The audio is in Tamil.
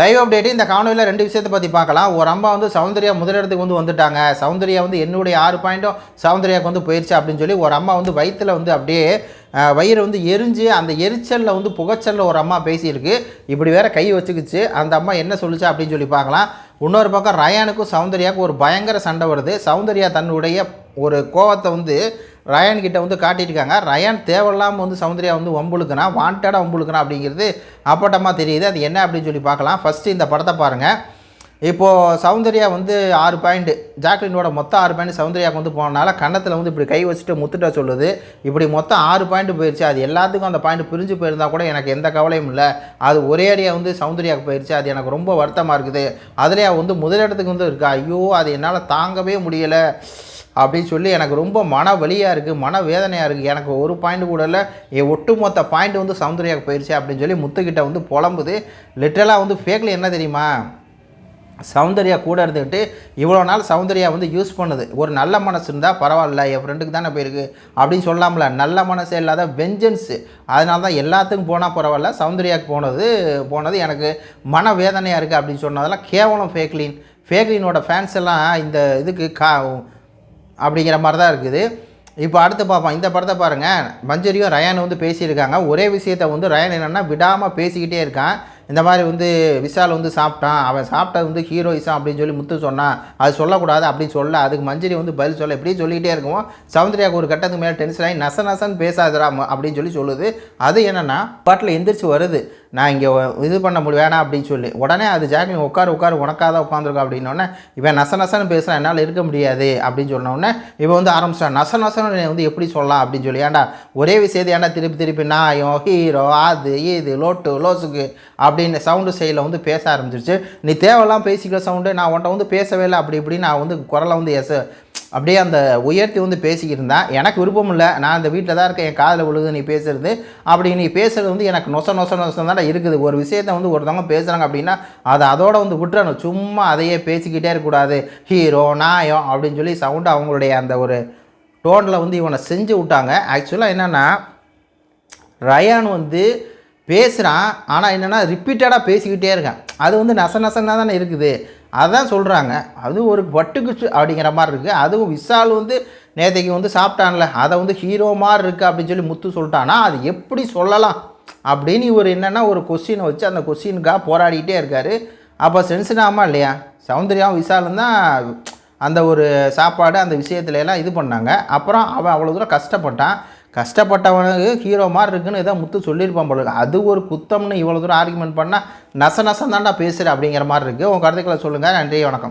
லைவ் அப்டேட் இந்த காணொலியில் ரெண்டு விஷயத்தை பற்றி பார்க்கலாம். ஒரு அம்மா வந்து சௌந்தர்யா முதலிடத்துக்கு வந்து வந்துட்டாங்க. சௌந்தர்யா வந்து என்னுடைய ஆறு பாயிண்ட்டும் சௌந்தர்யாவுக்கு வந்து போயிடுச்சு அப்படின்னு சொல்லி ஒரு அம்மா வந்து வயிற்றில் வந்து அப்படியே வயிறு வந்து எரிஞ்சு அந்த எரிச்சலில் வந்து புகைச்சலில் ஒரு அம்மா பேசியிருக்கு. இப்படி வேற கை வச்சுக்கிச்சு. அந்த அம்மா என்ன சொல்லுச்சு அப்படின்னு சொல்லி பார்க்கலாம். இன்னொரு பக்கம் ரயானுக்கும் சௌந்தர்யாவுக்கும் ஒரு பயங்கர சண்டை வருது. சௌந்தர்யா தன்னுடைய ஒரு கோவத்தை வந்து ரயான் கிட்ட வந்து காட்டியிருக்காங்க. ரயான் தேவையில்லாமல் வந்து சௌந்தர்யா வந்து வம்புழுக்குனா வாண்டடாக வம்புழுக்குனா அப்படிங்கிறது அப்பட்டமாக தெரியுது. அது என்ன அப்படின்னு சொல்லி பார்க்கலாம். ஃபஸ்ட்டு இந்த படத்தை பாருங்கள் இப்போது சௌந்தர்யா வந்து ஆறு பாயிண்ட்டு ஜாக்லினோட மொத்தம் ஆறு பாயிண்ட் சௌந்தர்யாவுக்கு வந்து போனனால கன்னத்தில் வந்து இப்படி கை வச்சுட்டு முத்துட்ட சொல்லுது. இப்படி மொத்தம் ஆறு பாயிண்ட் போயிடுச்சு அது எல்லாத்துக்கும் அந்த பாயிண்ட் பிரிஞ்சு போயிருந்தா கூட எனக்கு எந்த கவலையும் இல்லை. அது ஒரே அடியாக வந்து சௌந்தர்யாவுக்கு போயிடுச்சு அது எனக்கு ரொம்ப வருத்தமாக இருக்குது. அதுலேயே வந்து முதலிடத்துக்கு வந்து இருக்கா. ஐயோ அது என்னால் தாங்கவே முடியலை. அப்படின்னு சொல்லி எனக்கு ரொம்ப மன வலியாக இருக்குது மன வேதனையாக இருக்குது எனக்கு ஒரு பாயிண்ட் கூட இல்லை. என் ஒட்டுமொத்த பாயிண்ட் வந்து சௌந்தர்யாவுக்கு போயிடுச்சு அப்படின்னு சொல்லி முத்துக்கிட்ட வந்து புலம்புது. லிட்டரலாக வந்து ஃபேக்கில் என்ன தெரியுமா? சௌந்தர்யா கூட இருந்துக்கிட்டு இவ்வளோ நாள் சௌந்தர்யா வந்து யூஸ் பண்ணுது. ஒரு நல்ல மனசு இருந்தால் பரவாயில்ல என் ஃப்ரெண்டுக்கு தானே போயிருக்கு அப்படின்னு சொல்லாமல. நல்ல மனசே இல்லாத வெஞ்சன்ஸு அதனால தான் எல்லாத்துக்கும் போனால் பரவாயில்ல சௌந்தர்யாவுக்கு போனது போனது எனக்கு மன வேதனையாக இருக்குது அப்படின்னு சொன்னதெல்லாம் கேவலம் ஃபேக்லின் ஃபேக்லினோட ஃபேன்ஸ் எல்லாம் இந்த இதுக்கு கா அப்படிங்கிற மாதிரி தான் இருக்குது. இப்போ அடுத்து பார்ப்போம். இந்த படத்தை பாருங்கள் மஞ்சரியும் ரயான் வந்து பேசியிருக்காங்க. ஒரே விஷயத்தை வந்து ரயான் என்னென்னா விடாமல் பேசிக்கிட்டே இருக்கான். இந்த மாதிரி வந்து விஷால் வந்து சாப்பிட்டான். அவன் சாப்பிட்டது வந்து ஹீரோயிசம் அப்படின்னு சொல்லி முத்து சொன்னான் அது சொல்லக்கூடாது அப்படின்னு சொல்ல அதுக்கு மஞ்சரி வந்து பதில் சொல்ல இப்படி சொல்லிக்கிட்டே இருக்கும் சௌந்தர்யாவுக்கு ஒரு கட்டத்துக்கு மேலே டென்ஷன் ஆகி நச நசன்னு பேசாதரா அப்படின்னு சொல்லி சொல்லுது. அது என்னென்னா பாட்டில் எந்திரிச்சு வருது. நான் இங்கே இது பண்ண முடியும் வேணாம் அப்படின்னு சொல்லி. உடனே அது ஜாக்லின் உட்கார் உட்காரு உனக்காக உட்காந்துருக்கா அப்படின்னோடனே இவன் நச நசன்னு பேசுகிறான் என்னால் இருக்க முடியாது அப்படின்னு சொன்ன இவன் வந்து ஆரம்பிச்சான். நச நசன்னு வந்து எப்படி சொல்லலாம் அப்படின்னு சொல்லி. ஏன்டா ஒரே விஷயத்தை ஏன்டா திருப்பி திருப்பி நாயம் ஹீரோ அது இது லோட்டு லோசுக்கு அப்படின்னு சவுண்டு செயலில் வந்து பேச ஆரம்பிச்சிருச்சு. நீ தேவையெல்லாம் பேசிக்கிற சவுண்டு நான் உன்ட்ட வந்து பேசவே இல்லை அப்படி இப்படி நான் வந்து குரலை வந்து எச அப்படியே அந்த உயர்த்தி வந்து பேசிக்கிட்டு இருந்தேன். எனக்கு விருப்பம் இல்லை நான் இந்த வீட்டில் தான் இருக்கேன் என் காதில் விழுது நீ பேசுறது. அப்படி நீ பேசுறது வந்து எனக்கு நொச நொச நொசம் தான் இருக்குது. ஒரு விஷயத்தை வந்து ஒருத்தவங்க பேசுகிறாங்க அப்படின்னா அதை அதோட வந்து விட்டுறணும் சும்மா அதையே பேசிக்கிட்டே இருக்கக்கூடாது ஹீரோ நாயம் அப்படின்னு சொல்லி சவுண்டு அவங்களுடைய அந்த ஒரு டோனில் வந்து இவனை செஞ்சு விட்டாங்க. ஆக்சுவலாக என்னென்னா ரயான் வந்து பேசுகிறான் ஆனால் என்னென்னா ரிப்பீட்டடாக பேசிக்கிட்டே இருக்கான். அது வந்து நச நசனாக தானே இருக்குது. அதான் சொல்கிறாங்க அது ஒரு வட்டுக்குச்சு அப்படிங்கிற மாதிரி இருக்குது அதுவும் விஷால் வந்து நேத்தைக்கு வந்து சாப்பிட்டான்ல. அதை வந்து ஹீரோ மாதிரி இருக்குது அப்படின்னு சொல்லி முத்து சொல்லிட்டானா அது எப்படி சொல்லலாம்? அப்படின்னு இவர் என்னென்னா ஒரு கொஸ்டினை வச்சு அந்த கொஸ்டினுக்காக போராடிக்கிட்டே இருக்கார். அப்போ சென்ஷன் இல்லையா? சௌந்தர்யாவும் விசாலும் தான் அந்த ஒரு சாப்பாடு அந்த விஷயத்துல எல்லாம் இது பண்ணாங்க. அப்புறம் அவன் அவ்வளோ தூரம் கஷ்டப்பட்டான். கஷ்டப்பட்டவனுக்கு ஹீரோ மாதிரி இருக்குன்னு ஏதோ முத்து சொல்லியிருப்பான் போல அது ஒரு குத்தம்னு இவ்வளோ தூரம் ஆர்குமெண்ட் பண்ணால் நச நசம் தாண்டா பேசுகிற அப்படிங்கிற மாதிரி இருக்குது உங்கள் கருத்துக்களை சொல்லுங்கள் நன்றி வணக்கம்.